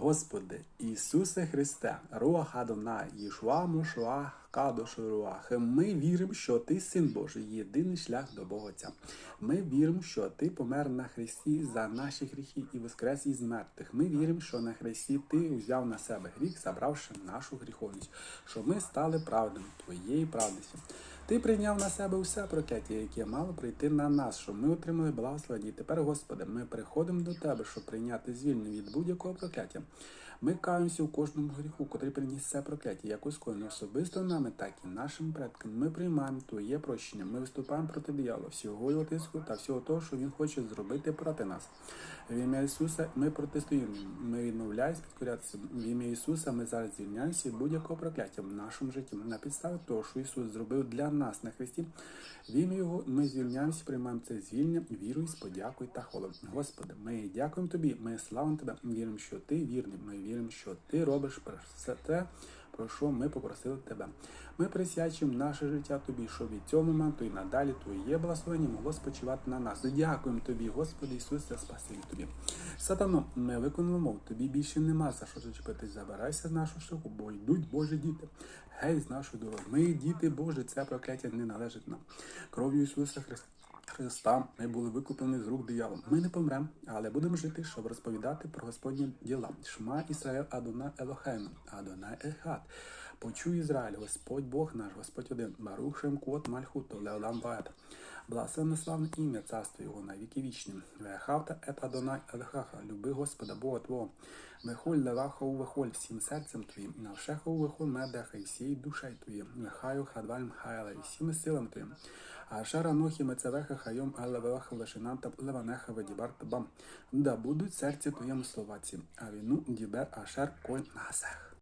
Господи, Ісусе Христе, Руах Адонай, Єшуа Мошуа Кадошу Руах. Ми віримо, що Ти син Божий, єдиний шлях до Бога Отця. Ми віримо, що Ти помер на Христі за наші гріхи і воскрес із мертвих. Ми віримо, що на Христі Ти взяв на себе гріх, забравши нашу гріховність, що ми стали правдами Твоєї правдості. Ти прийняв на себе усе прокляття, яке мало прийти на нас, щоб ми отримали благословення. І тепер, Господи, ми приходимо до Тебе, щоб прийняти звільнення від будь-якого прокляття. Ми каємося у кожному гріху, котрий приніс це прокляття, як скоєно особисто нами, так і нашим предкам. Ми приймаємо Твоє прощення. Ми виступаємо проти диявола, всього його тиску та всього того, що він хоче зробити проти нас. В ім'я Ісуса ми протистоїмо. Ми відмовляємось підкорятися. В ім'я Ісуса ми зараз звільняємося від будь-якого прокляття в нашому житті. На підставі того, що Ісус зробив для на Христі. В ім'я Його ми звільняємося, приймаємо це звільнення, вірою, з подякою та хвалою. Господи, ми дякуємо Тобі, ми славимо Тебе, віримо, що Ти вірний. Ми віримо, що Ти робиш все те, про що ми попросили Тебе. Ми присвячуємо наше життя Тобі, щоб від цього моменту і надалі Твоє благословення могло спочивати на нас. Дякуємо Тобі, Господи Ісусе, спасибі Тобі. Сатано, ми виконуємо мов, тобі більше нема за що зачепитись. Забирайся з нашого шляху, бо йдуть Божі діти. Гей, з нашої дороги. Ми діти Божі, це прокляття не належить нам. Кров'ю Ісуса Христа. Христа ми були викуплені з рук диявола. Ми не помремо, але будемо жити, щоб розповідати про Господні діла. Шма Ісраїл Адона Елохейну, Адона Ехат. Почуй Ізраїль, Господь Бог наш, Господь один. Барухшем Кот Мальхуто, Леолам Ваета. Благословенне славне ім'я, царство Його на віки вічні. Вехавта ет Адонай Елхаха, люби Господа Бога Твого. Вихоль леваху вихоль всім серцем Твоїм, навшеху вихоль медеха і всією душею Твоїм. Вехаю хадвальм хайла і всіми силами Твоїм. А шара нохі мецевеха хайом алевеха лешинанта леванеха ведібар табам. Да будуть серці Твоєму словаці, а війну дібер ашер коль насех.